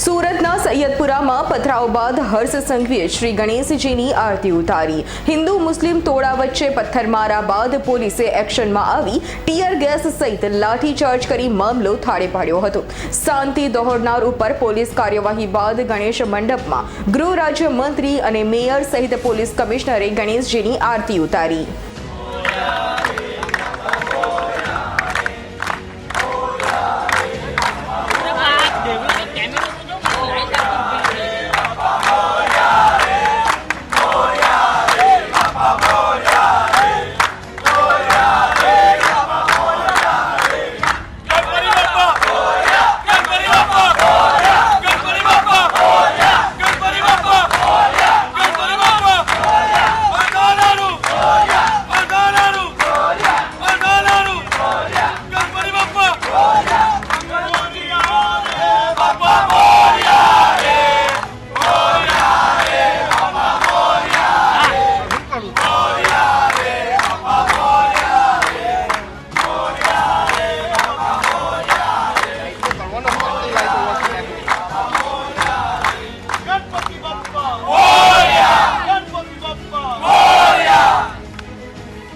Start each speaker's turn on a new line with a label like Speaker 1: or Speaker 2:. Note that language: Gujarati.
Speaker 1: સુરતના સૈયદપુરામાં પથરાવ બાદ હર્ષ સંઘવીએ શ્રી ગણેશજીની આરતી ઉતારી. હિન્દુ મુસ્લિમ તોડા વચ્ચે પથ્થરમારા બાદ પોલીસે એક્શનમાં આવી ટીયર ગેસ સહિત લાઠીચાર્જ કરી મામલો થાળે પાડ્યો હતો. શાંતિ દોહરનાર ઉપર પોલીસ કાર્યવાહી બાદ ગણેશ મંડપમાં ગૃહ રાજ્ય મંત્રી અને મેયર સહિત પોલીસ કમિશનરે ગણેશજીની આરતી ઉતારી.